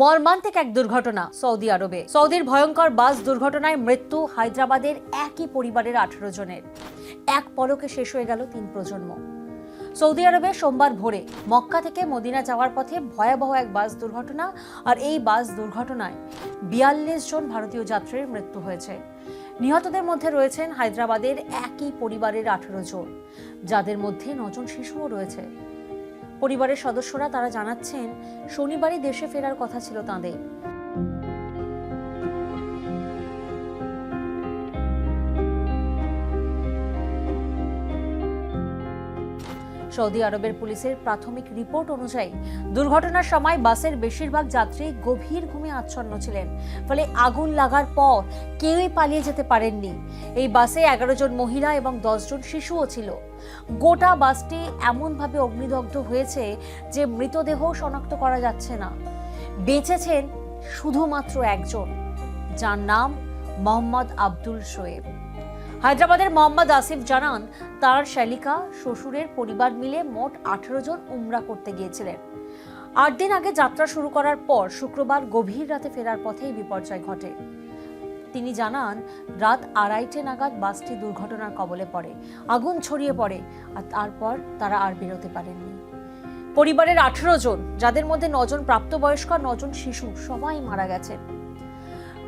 মর্মান্তিক এক দুর্ঘটনা সৌদি আরবে। সৌদির ভয়ঙ্কর বাস দুর্ঘটনায় মৃত্যু হায়দ্রাবাদের একই পরিবারের আঠারো জনের। এক পলকে শেষ হয়ে গেল তিন প্রজন্ম। সৌদি আরবে সোমবার ভোরে মক্কা থেকে মদিনা যাওয়ার পথে ভয়াবহ এক বাস দুর্ঘটনা আর এই বাস দুর্ঘটনায় বিয়াল্লিশ জন ভারতীয় যাত্রীর মৃত্যু হয়েছে। নিহতদের মধ্যে রয়েছেন হায়দ্রাবাদের একই পরিবারের আঠেরো জন। যাদের মধ্যে নজন শিশুও রয়েছে। পরিবারের সদস্যরা তারা জানাচ্ছেন শনিবারই দেশে ফেরার কথা ছিল তাঁদের। সৌদি আরবের পুলিশের প্রাথমিক রিপোর্ট অনুযায়ী দুর্ঘটনার সময় বাসের বেশিরভাগ যাত্রী গভীর ঘুমে আচ্ছন্ন ছিলেন। ফলে আগুন লাগার পর কেউই পালিয়ে যেতে পারেননি। এই বাসে এগারো জন মহিলা এবং জন শিশুও ছিল। গোটা বাসটি এমনভাবে অগ্নিদগ্ধ হয়েছে যে মৃতদেহ শনাক্ত করা যাচ্ছে না। বেঁচেছেন শুধুমাত্র একজন, যার নাম মোহাম্মদ আব্দুল শোয়েব হায়দ্রাবাদের মোহাম্মদ আসিফ জানান, তার শালিকা, শ্বশুরের পরিবার মিলে মোট আঠেরো জন উমরা করতে গিয়েছিলেন। আট দিন আগে যাত্রা শুরু করার পর শুক্রবার গভীর রাতে ফেরার পথেই বিপর্যয় ঘটে। তিনি জানান, রাত আড়াইটে নাগাদ বাসটি দুর্ঘটনার কবলে পড়ে, আগুন ছড়িয়ে পড়ে, আর তারপর তারা আর বেরোতে পারেননি। পরিবারের আঠেরো জন, যাদের মধ্যে নজন প্রাপ্তবয়স্ক নজন শিশু, সবাই মারা গেছেন।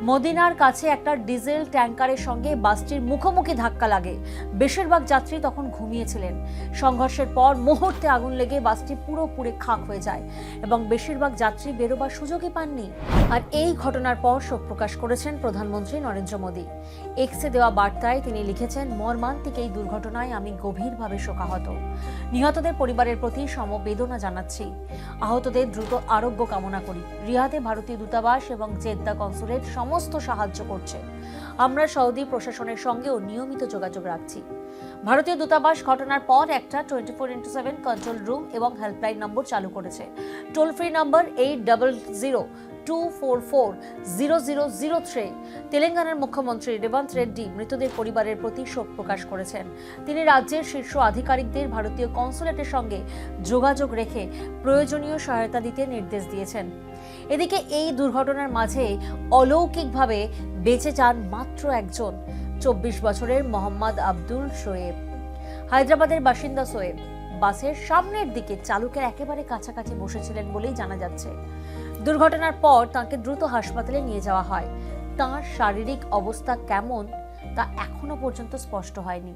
মদিনার কাছে একটা ডিজেল ট্যাঙ্কারের সঙ্গে বাসটির মুখোমুখি ধাক্কা লাগে। বেশিরভাগ যাত্রী তখন ঘুমিয়েছিলেন। সংঘর্ষের পর মুহূর্তে আগুন লেগে বাসটি পুরো পুড়ে খাক হয়ে যায় এবং বেশিরভাগ যাত্রী বেরোবার সুযোগই পাননি। আর এই ঘটনার পর শোক প্রকাশ করেছেন প্রধানমন্ত্রী নরেন্দ্র মোদী। এক্সে দেওয়া বার্তায় তিনি লিখেছেন, মর্মান্তিক এই দুর্ঘটনায় আমি গভীরভাবে শোকাহত। নিহতদের পরিবারের প্রতি সমবেদনা জানাচ্ছি। আহতদের দ্রুত আরোগ্য কামনা করি। রিয়াদে ভারতীয় দূতাবাস এবং জেদ্দা কনসুলেট সমস্ত সাহায্য করছে। আমরা সৌদি প্রশাসনের সঙ্গেও নিয়মিত যোগাযোগ রাখছি। ভারতীয় দূতাবাস ঘটনার পর একটা twenty four into seven control room এবং হেল্পলাইন নম্বর চালু করেছে। Toll free number eight double zero two four four zero zero zero three তেলেঙ্গানার মুখ্যমন্ত্রী রেবন্ত রেড্ডি মৃতদের পরিবারের প্রতি শোক প্রকাশ করেছেন তিনি রাজ্যের শীর্ষ আধিকারিকদের ভারতীয় কনসুলেটের সঙ্গে যোগাযোগ রেখে প্রয়োজনীয় সহায়তা দিতে নির্দেশ দিয়েছেন এদিকে এই দুর্ঘটনার মাঝে অলৌকিকভাবে বেঁচে যান মাত্র একজন চব্বিশ বছরের মোহাম্মদ আব্দুল শোয়েব হায়দ্রাবাদের বাসিন্দা সোয়েব বাসের সামনের দিকে চালকের একেবারে কাছাকাছি বসেছিলেন বলেই জানা যাচ্ছে দুর্ঘটনার পর তাকে দ্রুত হাসপাতালে নিয়ে যাওয়া হয়। তার শারীরিক অবস্থা কেমন তা এখনও পর্যন্ত স্পষ্ট হয়নি।